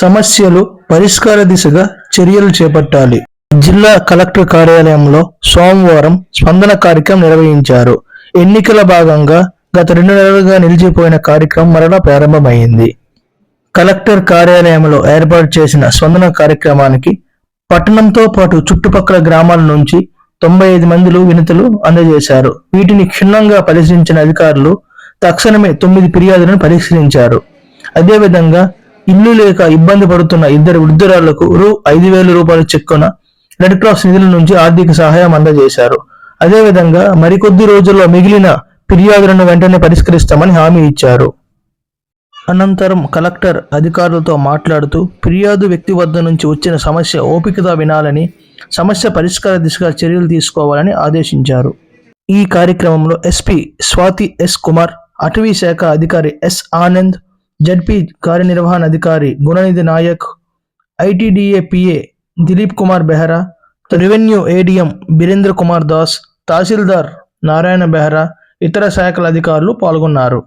సమస్యలు పరిష్కార దిశగా చర్యలు చేపట్టాలి. జిల్లా కలెక్టర్ కార్యాలయంలో సోమవారం స్పందన కార్యక్రమం నిర్వహించారు. ఎన్నికల భాగంగా గత రెండు నెలలుగా నిలిచిపోయిన కార్యక్రమం మరలా ప్రారంభమైంది. కలెక్టర్ కార్యాలయంలో ఏర్పాటు చేసిన స్పందన కార్యక్రమానికి పట్టణంతో పాటు చుట్టుపక్కల గ్రామాల నుంచి తొంభై ఐదు మందిలు వినతులు అందజేశారు. వీటిని క్షుణ్ణంగా పరిశీలించిన అధికారులు తక్షణమే తొమ్మిది ఫిర్యాదులను పరిశీలించారు. అదేవిధంగా ఇల్లు లేక ఇబ్బంది పడుతున్న ఇద్దరు వృద్ధురాళ్ళకు రూ ఐదు వేల రూపాయల చెక్కున రెడ్ క్రాస్ నిధుల నుంచి ఆర్థిక సహాయం అందజేశారు. అదేవిధంగా మరికొద్ది రోజుల్లో మిగిలిన ఫిర్యాదులను వెంటనే పరిష్కరిస్తామని హామీ ఇచ్చారు. అనంతరం కలెక్టర్ అధికారులతో మాట్లాడుతూ ఫిర్యాదు వ్యక్తి వద్ద నుంచి వచ్చిన సమస్య ఓపికగా వినాలని సమస్య పరిష్కార దిశగా చర్యలు తీసుకోవాలని ఆదేశించారు. ఈ కార్యక్రమంలో ఎస్పీ స్వాతి ఎస్ కుమార్ అటవీ శాఖ అధికారి ఎస్ ఆనంద్ జడ్పీ కార్యనిర్వహణ అధికారి Gunanidhi Nayak ITDA PA Dilip Kumar Behera revenue ADM Birendra Kumar Das tahsildar Narayana Behera ఇతర శాఖల అధికారులు పాల్గొన్నారు.